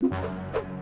you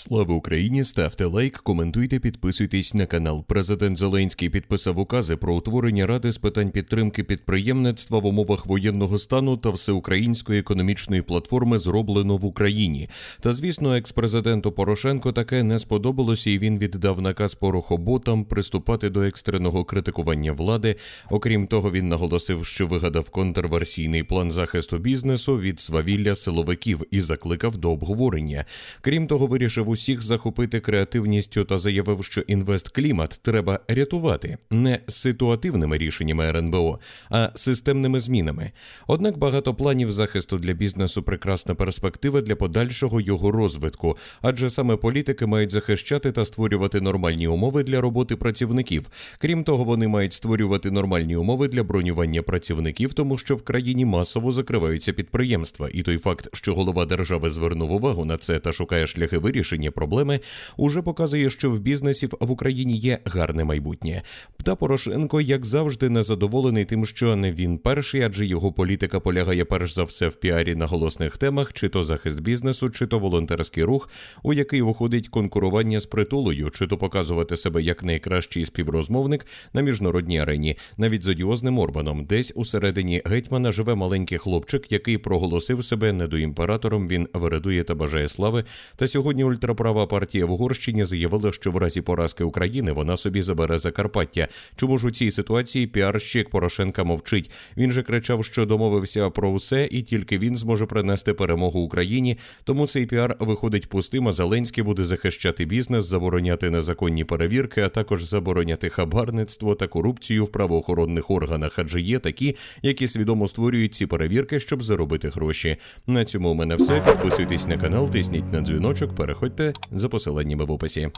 Слава Україні! Ставте лайк, коментуйте, підписуйтесь на канал. Президент Зеленський підписав укази про утворення ради з питань підтримки підприємництва в умовах воєнного стану та всеукраїнської економічної платформи зроблено в Україні. Та звісно, експрезиденту Порошенко таке не сподобалося, і він віддав наказ порохоботам приступати до екстреного критикування влади. Окрім того, він наголосив, що вигадав контрверсійний план захисту бізнесу від свавілля силовиків і закликав до обговорення. Крім того, вирішив усіх захопити креативністю та заявив, що інвестклімат треба рятувати не ситуативними рішеннями РНБО, а системними змінами. Однак багато планів захисту для бізнесу прекрасна перспектива для подальшого його розвитку, адже саме політики мають захищати та створювати нормальні умови для роботи працівників. Крім того, вони мають створювати нормальні умови для бронювання працівників, тому що в країні масово закриваються підприємства, і той факт, що голова держави звернув увагу на це та шукає шляхи вирішення проблеми, уже показує, що в бізнесів в Україні є гарне майбутнє. Та Порошенко, як завжди, незадоволений тим, що не він перший, адже його політика полягає перш за все в піарі на голосних темах, чи то захист бізнесу, чи то волонтерський рух, у який виходить конкурування з притулою, чи то показувати себе як найкращий співрозмовник на міжнародній арені, навіть з одіозним Орбаном. Десь усередині гетьмана живе маленький хлопчик, який проголосив себе недоімператором. Він вередує та бажає слави. Та сьогодні ультраправа партія в Угорщині заявила, що в разі поразки України вона собі забере Закарпаття. Чому ж у цій ситуації піарщик Порошенка мовчить? Він же кричав, що домовився про все, і тільки він зможе принести перемогу Україні. Тому цей піар виходить пустим. А Зеленський буде захищати бізнес, забороняти незаконні перевірки, а також забороняти хабарництво та корупцію в правоохоронних органах. Адже є такі, які свідомо створюють ці перевірки, щоб заробити гроші. На цьому у мене все. Підписуйтесь на канал, тисніть на дзвіночок, переходьте за посиланнями в описі.